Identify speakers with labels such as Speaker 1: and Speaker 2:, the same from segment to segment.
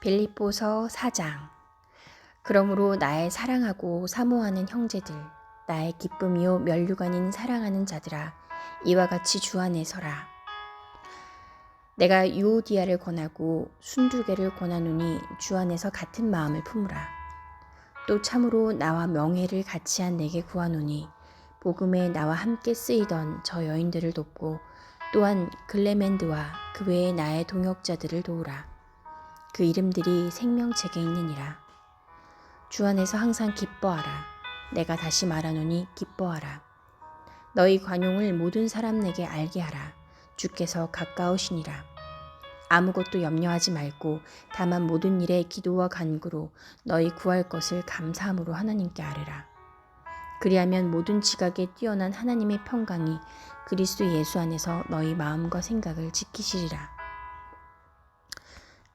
Speaker 1: 빌립보서 4장. 그러므로 나의 사랑하고 사모하는 형제들 나의 기쁨이요 면류관인 사랑하는 자들아 이와 같이 주 안에 서라. 내가 유오디아를 권하고 순두개를 권하노니 주 안에서 같은 마음을 품으라. 또 참으로 나와 명예를 같이 한 내게 구하노니 복음에 나와 함께 쓰이던 저 여인들을 돕고 또한 글레멘드와 그 외의 나의 동역자들을 도우라 그 이름들이 생명책에 있느니라. 주 안에서 항상 기뻐하라. 내가 다시 말하노니 기뻐하라. 너희 관용을 모든 사람 내게 알게 하라. 주께서 가까우시니라. 아무것도 염려하지 말고 다만 모든 일에 기도와 간구로 너희 구할 것을 감사함으로 하나님께 아뢰라. 그리하면 모든 지각에 뛰어난 하나님의 평강이 그리스도 예수 안에서 너희 마음과 생각을 지키시리라.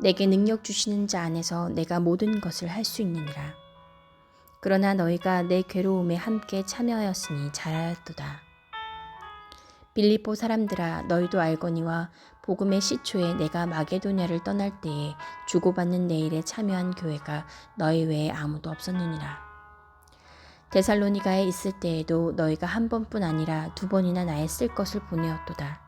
Speaker 1: 내게 능력 주시는 자 안에서 내가 모든 것을 할 수 있느니라. 그러나 너희가 내 괴로움에 함께 참여하였으니 잘하였도다. 빌립보 사람들아 너희도 알거니와 복음의 시초에 내가 마게도냐를 떠날 때에 주고받는 내일에 참여한 교회가 너희 외에 아무도 없었느니라. 데살로니가에 있을 때에도 너희가 한 번뿐 아니라 두 번이나 나의 쓸 것을 보내었도다.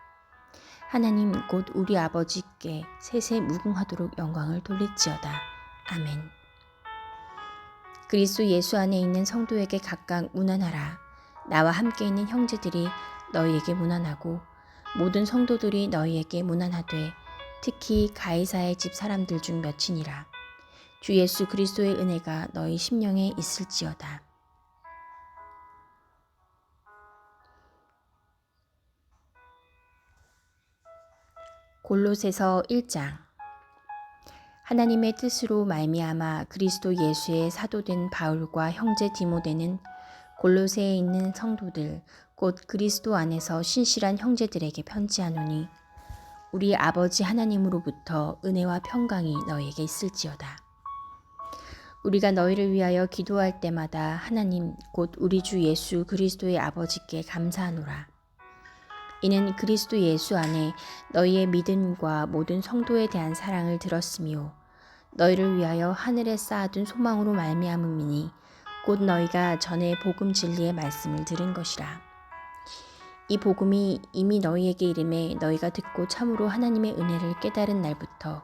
Speaker 1: 하나님 곧 우리 아버지께 세세 무궁하도록 영광을 돌릴지어다. 아멘. 그리스도 예수 안에 있는 성도에게 각각 문안하라. 나와 함께 있는 형제들이 너희에게 문안하고 모든 성도들이 너희에게 문안하되 특히 가이사의 집 사람들 중 몇이니라. 주 예수 그리스도의 은혜가 너희 심령에 있을지어다. 골로새서 1장 하나님의 뜻으로 말미암아 그리스도 예수의 사도된 바울과 형제 디모데는 골로새에 있는 성도들 곧 그리스도 안에서 신실한 형제들에게 편지하노니 우리 아버지 하나님으로부터 은혜와 평강이 너에게 있을지어다. 우리가 너희를 위하여 기도할 때마다 하나님 곧 우리 주 예수 그리스도의 아버지께 감사하노라. 이는 그리스도 예수 안에 너희의 믿음과 모든 성도에 대한 사랑을 들었으며 너희를 위하여 하늘에 쌓아둔 소망으로 말미암음이니 곧 너희가 전에 복음 진리의 말씀을 들은 것이라. 이 복음이 이미 너희에게 이름에 너희가 듣고 참으로 하나님의 은혜를 깨달은 날부터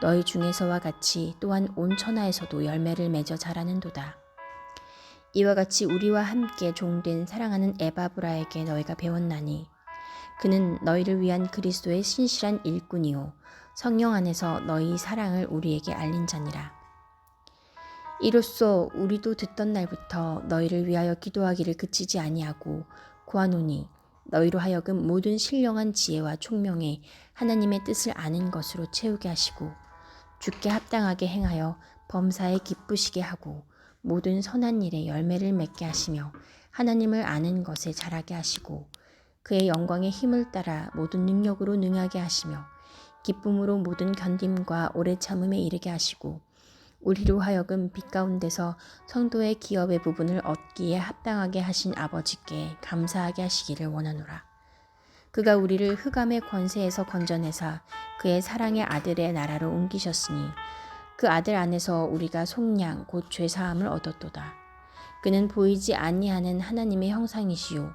Speaker 1: 너희 중에서와 같이 또한 온 천하에서도 열매를 맺어 자라는도다. 이와 같이 우리와 함께 종된 사랑하는 에바브라에게 너희가 배웠나니 그는 너희를 위한 그리스도의 신실한 일꾼이요 성령 안에서 너희 사랑을 우리에게 알린 자니라. 이로써 우리도 듣던 날부터 너희를 위하여 기도하기를 그치지 아니하고 구하노니 너희로 하여금 모든 신령한 지혜와 총명에 하나님의 뜻을 아는 것으로 채우게 하시고 주께 합당하게 행하여 범사에 기쁘시게 하고 모든 선한 일에 열매를 맺게 하시며 하나님을 아는 것에 자라게 하시고 그의 영광의 힘을 따라 모든 능력으로 능하게 하시며 기쁨으로 모든 견딤과 오래 참음에 이르게 하시고 우리로 하여금 빛 가운데서 성도의 기업의 부분을 얻기에 합당하게 하신 아버지께 감사하게 하시기를 원하노라. 그가 우리를 흑암의 권세에서 건져내사 그의 사랑의 아들의 나라로 옮기셨으니 그 아들 안에서 우리가 속량 곧 죄사함을 얻었도다. 그는 보이지 아니하는 하나님의 형상이시요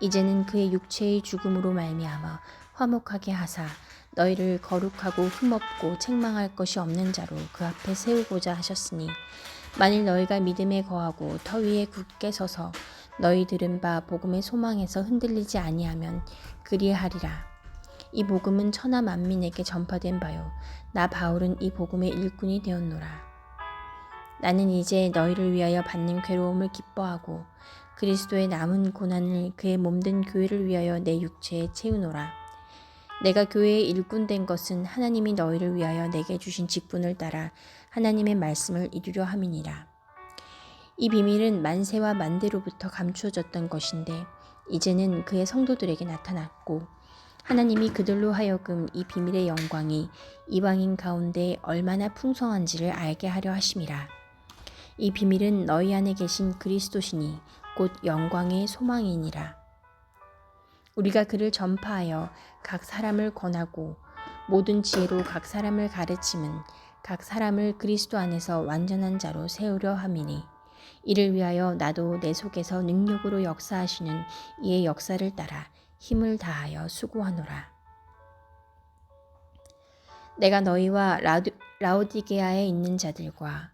Speaker 1: 이제는 그의 육체의 죽음으로 말미암아 화목하게 하사 너희를 거룩하고 흠없고 책망할 것이 없는 자로 그 앞에 세우고자 하셨으니 만일 너희가 믿음에 거하고 터 위에 굳게 서서 너희 들은 바 복음의 소망에서 흔들리지 아니하면 그리하리라. 이 복음은 천하 만민에게 전파된 바요. 나 바울은 이 복음의 일꾼이 되었노라. 나는 이제 너희를 위하여 받는 괴로움을 기뻐하고 그리스도의 남은 고난을 그의 몸된 교회를 위하여 내 육체에 채우노라. 내가 교회의 일꾼 된 것은 하나님이 너희를 위하여 내게 주신 직분을 따라 하나님의 말씀을 이루려 함이니라. 이 비밀은 만세와 만대로부터 감추어졌던 것인데 이제는 그의 성도들에게 나타났고 하나님이 그들로 하여금 이 비밀의 영광이 이방인 가운데 얼마나 풍성한지를 알게 하려 하심이라. 이 비밀은 너희 안에 계신 그리스도시니 곧 영광의 소망이니라. 우리가 그를 전파하여 각 사람을 권하고 모든 지혜로 각 사람을 가르침은 각 사람을 그리스도 안에서 완전한 자로 세우려 함이니 이를 위하여 나도 내 속에서 능력으로 역사하시는 이의 역사를 따라 힘을 다하여 수고하노라. 내가 너희와 라우, 라우디게아에 있는 자들과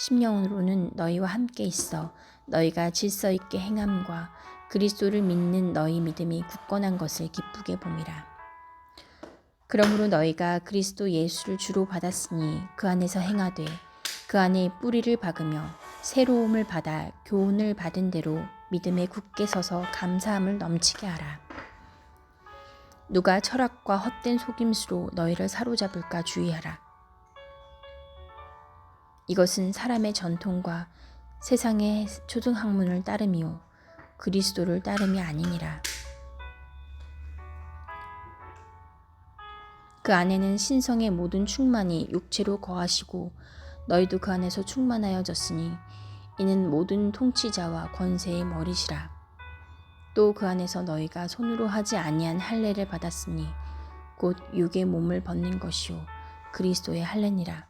Speaker 1: 심령으로는 너희와 함께 있어 너희가 질서 있게 행함과 그리스도를 믿는 너희 믿음이 굳건한 것을 기쁘게 봄이라. 그러므로 너희가 그리스도 예수를 주로 받았으니 그 안에서 행하되 그 안에 뿌리를 박으며 새로움을 받아 교훈을 받은 대로 믿음에 굳게 서서 감사함을 넘치게 하라. 누가 철학과 헛된 속임수로 너희를 사로잡을까 주의하라. 이것은 사람의 전통과 세상의 초등학문을 따름이요 그리스도를 따름이 아니니라. 그 안에는 신성의 모든 충만이 육체로 거하시고 너희도 그 안에서 충만하여졌으니 이는 모든 통치자와 권세의 머리시라. 또 그 안에서 너희가 손으로 하지 아니한 할례를 받았으니 곧 육의 몸을 벗는 것이요 그리스도의 할례니라.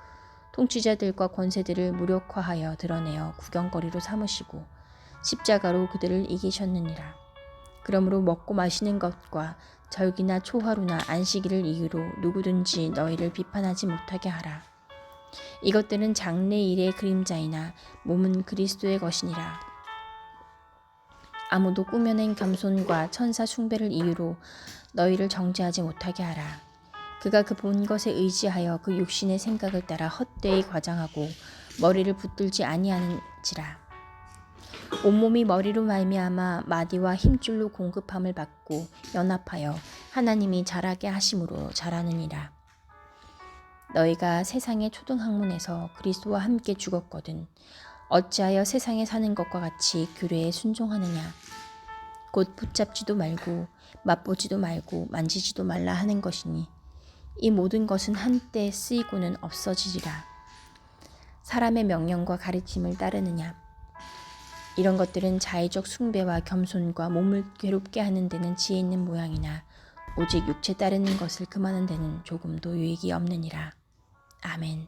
Speaker 1: 통치자들과 권세들을 무력화하여 드러내어 구경거리로 삼으시고 십자가로 그들을 이기셨느니라. 그러므로 먹고 마시는 것과 절기나 초하루나 안식일을 이유로 누구든지 너희를 비판하지 못하게 하라. 이것들은 장래 일의 그림자이나 몸은 그리스도의 것이니라. 아무도 꾸며낸 겸손과 천사 숭배를 이유로 너희를 정죄하지 못하게 하라. 그가 그 본 것에 의지하여 그 육신의 생각을 따라 헛되이 과장하고 머리를 붙들지 아니하는지라. 온몸이 머리로 말미암아 마디와 힘줄로 공급함을 받고 연합하여 하나님이 자라게 하심으로 자라느니라. 너희가 세상의 초등학문에서 그리스도와 함께 죽었거든 어찌하여 세상에 사는 것과 같이 규례에 순종하느냐 곧 붙잡지도 말고 맛보지도 말고 만지지도 말라 하는 것이니 이 모든 것은 한때 쓰이고는 없어지리라 사람의 명령과 가르침을 따르느냐 이런 것들은 자의적 숭배와 겸손과 몸을 괴롭게 하는 데는 지혜 있는 모양이나 오직 육체 따르는 것을 금하는 데는 조금도 유익이 없느니라. 아멘.